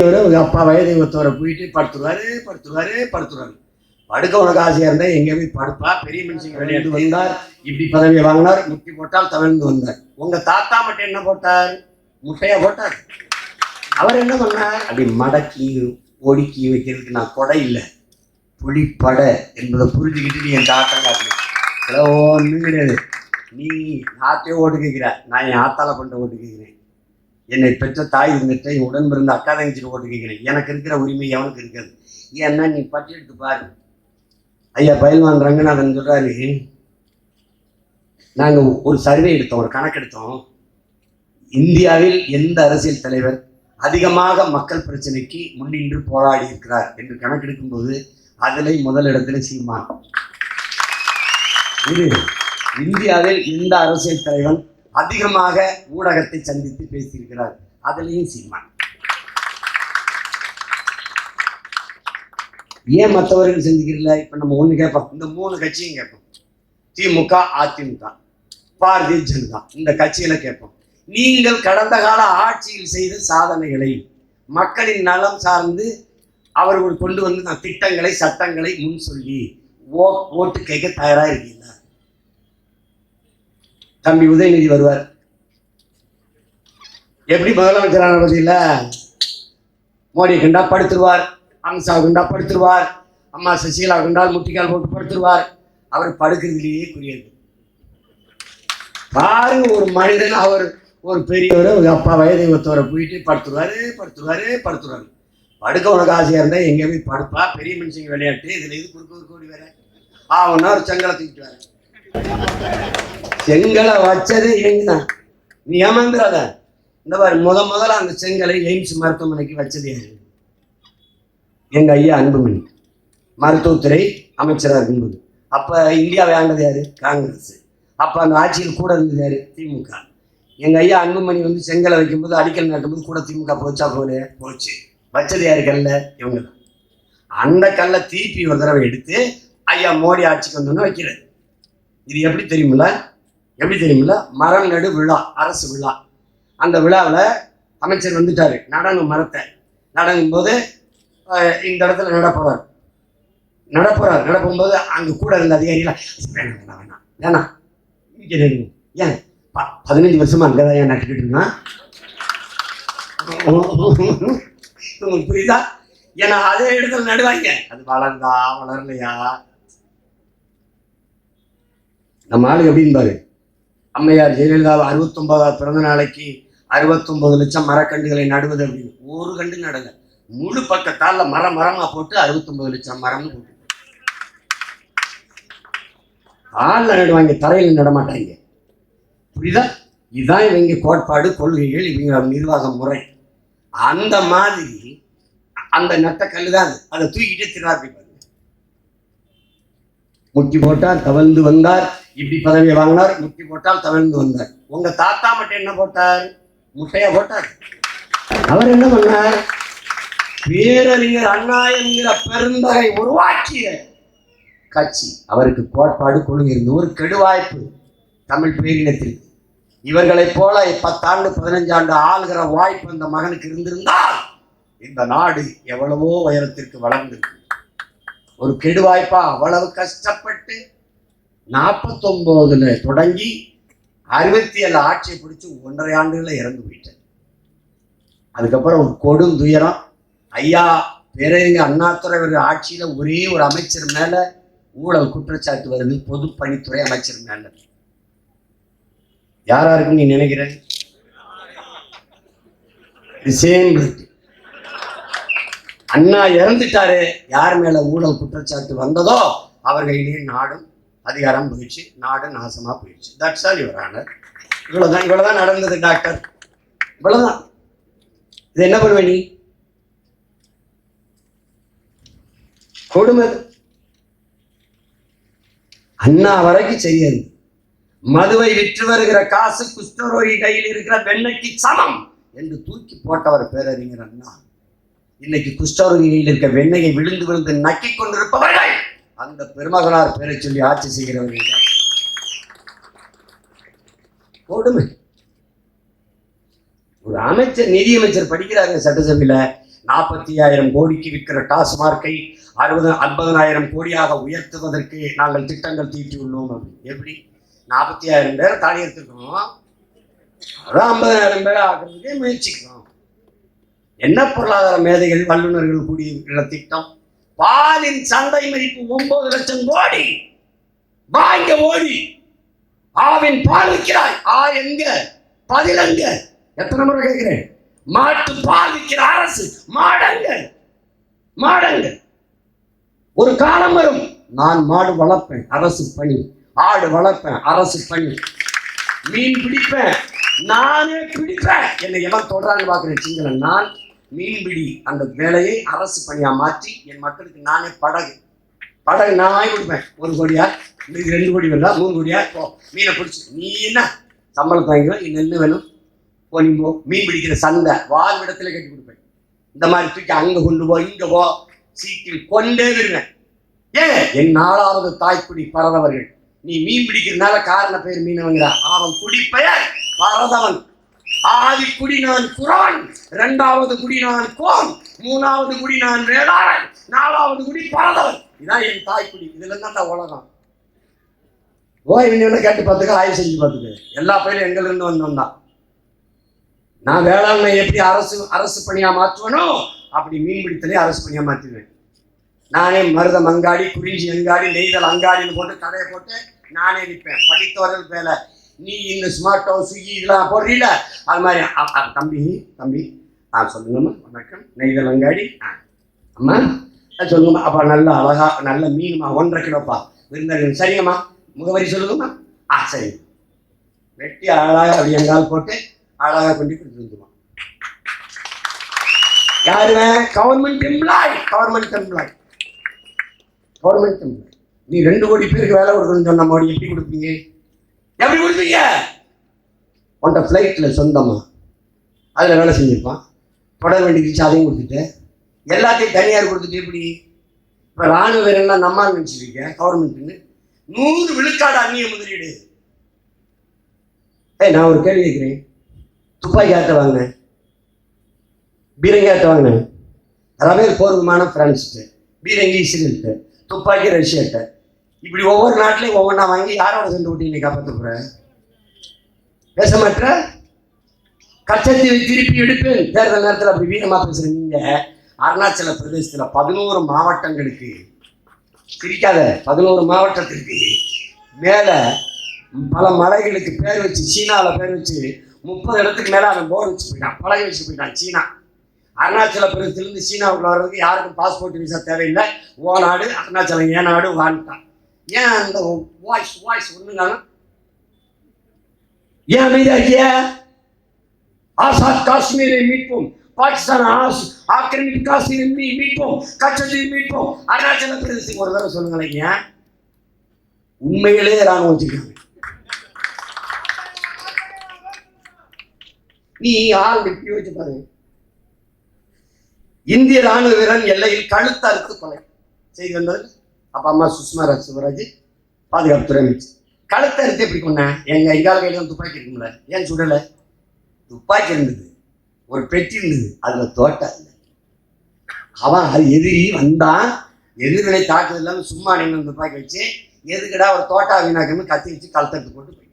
உங்க அப்பா வயதை ஒருத்தவரை போயிட்டு படுத்துருவாரு படுத்துருவாரு படுத்துருவாரு. படுக்க உனக்கு ஆசையா இருந்தா எங்க போய் படுப்பா? பெரிய மனுஷங்க விளையாட்டு வந்தார். இப்படி பதவியை வாங்கினார். முட்டி போட்டால் தவழ்ந்து வந்தார். உங்க தாத்தா மட்டும் என்ன போட்டார்? முட்டையா போட்டார். அவர் என்ன பண்ணார்? அப்படி மடக்கி ஒடுக்கி வைக்கிறதுக்கு நான் கொடை இல்லை. புலிப்படை என்பதை புரிஞ்சுக்கிட்டு நீ என் தாத்தா காட்டணும் ஒன்றும் கிடையாது. நீ ஆத்தையே ஓட்டு கேட்கிற. நான் என் ஆத்தால பண்ண ஓட்டு கேட்கிறேன். என்னை பெற்ற தாய் இருந்துட்டு உடன் பிறந்த அக்கா தங்கச்சிட்டு ஓட்டு எனக்கு இருக்கிற உரிமை அவனுக்கு இருக்காது. ஏன்னா நீ பட்டியலிட்டு பாரு. ஐயா பயில்வான் ரங்கநாதன் சொல்றாரு நாங்கள் ஒரு சர்வே எடுத்தோம் ஒரு கணக்கெடுத்தோம் இந்தியாவில் எந்த அரசியல் தலைவர் அதிகமாக மக்கள் பிரச்சனைக்கு முன்னின்று போராடி இருக்கிறார்? என்று கணக்கெடுக்கும்போது அதில் முதல் சீமான். இது இந்தியாவில் எந்த அரசியல் தலைவன் அதிகமாக ஊடகத்தை சந்தித்து பேசியிருக்கிறார். அதுலேயும் சீமான். ஏன் மற்றவர்கள் சிந்திக்கிறல இப்போ நம்ம ஒன்று கேட்போம். இந்த மூணு கட்சியும் கேட்போம். திமுக அதிமுக பாரதிய ஜனதா. இந்த கட்சிகளை கேட்போம். நீங்கள் கடந்த கால ஆட்சியில் செய்த சாதனைகளை மக்களின் நலம் சார்ந்து அவர்கள் கொண்டு வந்து நான் திட்டங்களை சட்டங்களை முன் சொல்லி ஓ ஓட்டு கேட்க தயாராக இருக்கீங்களா? தம்பி உதயநிதி வருவார். எப்படி முதலமைச்சரான பத்தியில மோடியை கண்டா படுத்துருவார் அமித்ஷா கண்டா படுத்துருவார் அம்மா சசிகலா கண்டால் முட்டிக்கால் போட்டு படுத்துருவார். அவர் படுக்கிறதுலேயே குறியது. பாருங்க ஒரு மனிதன் அவர் ஒரு பெரியவர் ஒரு அப்பா வயதை ஒருத்தவரை போயிட்டு படுத்துருவாரு படுத்துருவாரு படுத்துருவாரு. படுக்க உனக்கு ஆசையா இருந்தா எங்க போய் படுப்பா. பெரிய மனுஷங்க விளையாட்டு இதுல இது குறுக்கு ஒரு கோடி வேற. ஆவுன்னா ஒரு செங்கலை தூக்கிட்டு வர. செங்கலை வச்சது எங்கதான் நீ ஏமாந்துடாத இந்த மாதிரி முத முதல்ல அந்த செங்கலை எய்ம்ஸ் மருத்துவமனைக்கு வச்சது யாரு? எங்க ஐயா அன்புமணி. மருத்துவத்துறை அமைச்சராக இருக்கும்போது. அப்ப இந்தியாவை ஆண்டது யாரு? காங்கிரஸ். அப்ப அந்த ஆட்சியில் கூட இருந்தது யாரு? திமுக. எங்க ஐயா அன்புமணி வந்து செங்கலை வைக்கும்போது அடிக்கல் நாட்டும்போது கூட திமுக போச்சா போல போச்சு. வச்சது யாரு கல்ல? இவங்க தான். அந்த கல்லை தீப்பி ஒரு தடவை எடுத்து ஐயா மோடி ஆட்சிக்கு வந்தோன்னு வைக்கிறது இது எப்படி தெரியுமில்ல? எப்படி தெரியுமில்ல? மரம் நடு விழா அரசு விழா. அந்த விழாவில் அமைச்சர் வந்துட்டாரு நடனம் மரத்தை. நடங்கும் போது இந்த இடத்துல நடப்போறார் நடப்போறார் நடக்கும்போது அங்கே கூட இருந்த அதிகாரிகள் வேணாம் வேணாம் வேணாம். வேணாம். இங்கே நடுங்க ஏன்? ப- பதினஞ்சு வருஷமா அங்கே தான் ஏன் நட்டுக்கிட்டு இருந்தான் உங்களுக்கு புரியுதா? ஏன்னா அதே இடத்துல நடுவாங்க. அது வளர்ந்தா வளரலையா? நம்ம ஆளு எப்படின்னு பாரு? அம்மையார் ஜெயலலிதா அறுபத்தொன்பதாவது பிறந்த நாளைக்கு அறுபத்தொன்பது லட்சம் மரக்கன்றுகளை நடுவது அப்படின்னு. ஒரு கண்டு நடங்க முழு பக்கத்தால மரம் மரமா போட்டு அறுபத்தொன்பது லட்சம் மரம்னு போட்டு. ஆள்ல நடுவாங்க தரையில் நடமாட்டாங்க புரியுதா? இதுதான் இவங்க கோட்பாடு கொள்கைகள் இவங்க நிர்வாக முறை. அந்த மாதிரி அந்த நட்ட கல்லு தான் அது அதை தூக்கிட்டு திருவாப்பி முட்டி போட்டால் தவழ்ந்து வந்தார். இப்படி பதவியை வாங்கினார் முட்டி போட்டால் தவழ்ந்து வந்தார். உங்க தாத்தா மட்டும் என்ன போட்டார்? முட்டையா போட்டார்? அவர் என்ன பண்ணார்? பேரறிஞர் அண்ணா என்கிற பெருந்தகை உருவாக்கிய கட்சி. அவருக்கு கோட்பாடு கொள்கை இருந்த ஒரு கெடுவாய்ப்பு தமிழ் பேரினத்தில் இவர்களைப் போல பத்தாண்டு பதினஞ்சாண்டு ஆளுகிற வாய்ப்பு அந்த மகனுக்கு இருந்திருந்தால் இந்த நாடு எவ்வளவோ உயரத்திற்கு வளர்ந்திருக்கு ஒரு கெடுவாய்ப்பா. அவ்வளவு கஷ்டப்பட்டு நாற்பத்தொம்போதுல தொடங்கி அறுபத்தி ஏழு ஆட்சியை பிடிச்சி ஒன்றரை ஆண்டுகளில் இறந்து போயிட்டேன் அதுக்கப்புறம் ஒரு கொடும் துயரம் ஐயா பேரறிஞர் அண்ணாத்துறை அவர்கள் ஆட்சியில ஒரே ஒரு அமைச்சர் மேல ஊழல் குற்றச்சாட்டு வருது. பொதுப்பணித்துறை அமைச்சர் மேல. யாரா இருக்குன்னு நீ நினைக்கிற? சேம் அண்ணா இறந்துட்டாரு யார் மேல ஊழல் குற்றச்சாட்டு வந்ததோ அவர் கையிலேயே நாடும் அதிகாரம் போயிடுச்சு நாடு நாசமா போயிடுச்சு. தட்ஸ் ஆல் யுவர் ஆனர் இவ்வளவுதான் இவ்வளவுதான் நடந்தது டாக்டர் இவ்வளவுதான். இது என்ன பண்ணுவ நீ? கொடுமை. அண்ணா வரைக்கும் செய்யாது மதுவை விற்று வருகிற காசு குஷ்டரோகி கையில் இருக்கிற வெண்ணைக்கு சமம் என்று தூக்கி போட்டவர் பேரறிஞர் அண்ணா. இன்னைக்கு குஷ்டரோகிகளில் இருக்க வெண்ணையை விழுந்து விழுந்து நக்கிக் கொண்டிருப்பவர்கள் அந்த பெருமகனார் பேரை சொல்லி ஆட்சி செய்கிறவர்கள் கொடுமை. ஒரு அமைச்சர் நிதியமைச்சர் படிக்கிறாங்க சட்டசபையில. நாற்பத்தி ஆயிரம் கோடிக்கு விற்கிற டாஸ்மார்க்கை அறுபது ஐம்பதனாயிரம் கோடியாக உயர்த்துவதற்கு நாங்கள் திட்டங்கள் தீட்டியுள்ளோம் அப்படின்னு எப்படி? நாற்பத்தி ஆயிரம் பேரை தாடி எடுத்துருக்கோம். அதான் ஐம்பதாயிரம் பேரை ஆக்குறதுக்கே முயற்சிக்கிறோம். என்ன பொருளாதார மேதைகள் வல்லுநர்கள் கூடியிருக்கிற திட்டம்? பாலின் சந்தை மதிப்பு ஒன்பது லட்சம் கோடி. வாங்க ஓடி. ஆவின் பால் விற்கிறாய். ஆ எங்க? பதிலங்க எத்தனை முறை கேட்கிறேன்? மாட்டு பால் விற்கிற அரசு மாடங்க மாடங்க ஒரு காலம் வரும். நான் மாடு வளர்ப்பேன் அரசு பணி. ஆடு வளர்ப்பேன் அரசு பணி. மீன் பிடிப்பேன் நானே பிடிப்பேன். என்னை எவன் தொடரான்னு பார்க்குறேன் சிங்களன். நான் மீன்பிடி அந்த வேலையை அரசு பணியா மாற்றி என் மக்களுக்கு நானே படகு. படகு நான் கொடுப்பேன். ஒரு கோடியா? இது ரெண்டு கோடி வேண்டா மூணு கோடியா? போ மீனை பிடிச்சி. நீ என்ன? சம்பளம் தாங்கிக்கலாம் நீ நெல் வேணும். போ நீ போ. மீன் பிடிக்கிற சண்டை வாழ் இடத்துல கட்டி கொடுப்பேன். இந்த மாதிரி தூக்கி அங்கே கொண்டு போ இங்கே போ. சீக்கிரம் கொண்டே வருவேன். ஏன்? என் நாலாவது தாய்க்குடி பறந்தவர்கள் நீ மீன் பிடிக்கிறதுனால காரண பேர் மீனவங்கிற அவன் குடிப்பெயர் பரதவன். ஆதி குடி நான் குரான் இரண்டாவது குடி நான் கோம் மூணாவது குடி நான் வேளாளன் நாலாவது குடி பரதவன் இதான் என் தாய்க்குடி இதுல தான் உலகம். ஓய்வு என்ன கேட்டு பார்த்துக்க ஆய்வு செஞ்சு பார்த்துக்க. எல்லா பயிலும் எங்கள்ல வந்தோம் தான் நான் வேளாண்மை எப்படி அரசு அரசு பணியா மாற்றுவனோ அப்படி மீன்பிடித்தலே அரசு பணியா மாற்றுவேன் நானே மருதம் அங்காடி குறிஞ்சி அங்காடி நெய்தல் அங்காடின்னு போட்டு கடையை போட்டு நானே நிற்பேன் படித்தவர்கள் வேலை. நீ இந்த ஸ்மார்ட் ஹவுஸ் இதெல்லாம் போடுறீல அது மாதிரி. தம்பி தம்பி. ஆ சொல்லுங்கம்மா. வணக்கம். நெய்தலங்காடி ஆ. அம்மா சொல்லுங்கம்மா. அப்பா நல்ல அழகா நல்ல மீனுமா? ஒன்றரை கிலோப்பா. விருந்தர்கள் சரிங்கம்மா. முகவரி சொல்லுங்கம்மா. ஆ சரி. வெட்டி அழகாக அப்படி எங்கால் போட்டு அழகாக கொண்டு கொடுத்துருந்துமா யாருங்க? Government employee. Government employee. Government employee. நீ ரெண்டு கோடி பேருக்கு வேலை கொடுக்கணும்னு சொன்ன மோடி எப்படி கொடுப்பீங்க? எப்படி கொடுப்பீங்க உன்ட்ட ஃப்ளைட்டில் சொந்தமா? அதில் வேலை செஞ்சுருப்பான். தொடர் வண்டிக்கு அதையும் கொடுத்துட்டு எல்லாத்தையும் தனியார் கொடுத்துட்டு எப்படி? இப்போ ராணுவ வீரன்லாம் நம்ம நினச்சிருக்கேன் கவர்மெண்ட்டுன்னு நூறு விழுக்காடு அந்நிய முதலீடு. ஏய் நான் ஒரு கேள்வி கேட்குறேன். துப்பாக்கி ஆட்ட வாங்கினேன். பீரங்கி ஆட்ட வாங்கினேன். ரவேல் போர் விமானம் பிரான்ஸ்ட்டு பீரங்கி இஸ்ரேல்ட்டு துப்பாக்கி ரஷ்யாட்ட. இப்படி ஒவ்வொரு நாட்டிலையும் ஒவ்வொன்றா வாங்கி யாரோட சண்டை விட்டு நீ காப்பாற்ற போற? பேச மாட்ட? திருப்பி எடுப்பேன். தேர்தல் நேரத்தில் அப்படி வீரமா பேசுற நீங்க. அருணாச்சல பிரதேசத்துல பதினோரு மாவட்டங்களுக்கு பிரிக்காத பதினோரு மாவட்டத்திற்கு மேல பல மலைகளுக்கு பேர் வச்சு சீனாவில் பேர் வச்சு முப்பது இடத்துக்கு மேலே அவன் போர் வச்சு போயிட்டான் பழகி வச்சு போயிட்டான் சீனா. அருணாச்சல பிரதேசத்துலேருந்து சீனாவுக்குள்ள வர்றதுக்கு யாருக்கும் பாஸ்போர்ட் விசா தேவையில்லை. ஓ நாடு அருணாச்சலம் ஏன் நாடு வான்ட்டான் ஏன் அந்த வாய்ஸ் வாய்ஸ் ஒண்ணுங்க ஏன் அமைதியா இருக்கிய? ஆசாத் காஷ்மீரை மீட்போம். பாகிஸ்தான் ஆஸ் ஆக்கிரமிப்பு காஷ்மீரை மீட்போம். கச்சத்தீவை மீட்போம். அருணாச்சல பிரதேசம் ஒரு தடவை சொல்லுங்களேங்க ஏன் உண்மையிலே ராணுவம் வச்சிருக்காங்க. நீ ஆள் இப்படி வச்சு பாருங்க இந்திய ராணுவ வீரன் எல்லையில் கழுத்தறுத்து கொலை செய்து வந்தது அப்பா அம்மா சுஷ்மா ராஜ் சிவராஜ் பாதுகாப்புத்துறை அமைச்சு கழுத்தை எடுத்து எப்படி கொண்டேன் எங்க எங்கால் கையில வந்து துப்பாக்கி இருக்கும்ல. ஏன் சுடலை? துப்பாக்கி இருந்தது. ஒரு பெட்டி இருந்தது. அதுல தோட்டம் இல்லை. அவன் அது எதிரி வந்தான். எதிரிகளை தாக்குதல் இல்லாமல் சும்மா நின்று துப்பாக்கி வச்சு எதுக்கடா ஒரு தோட்டா வீணாக்கணும் கத்தி வச்சு கழுத்தெடுத்து போட்டு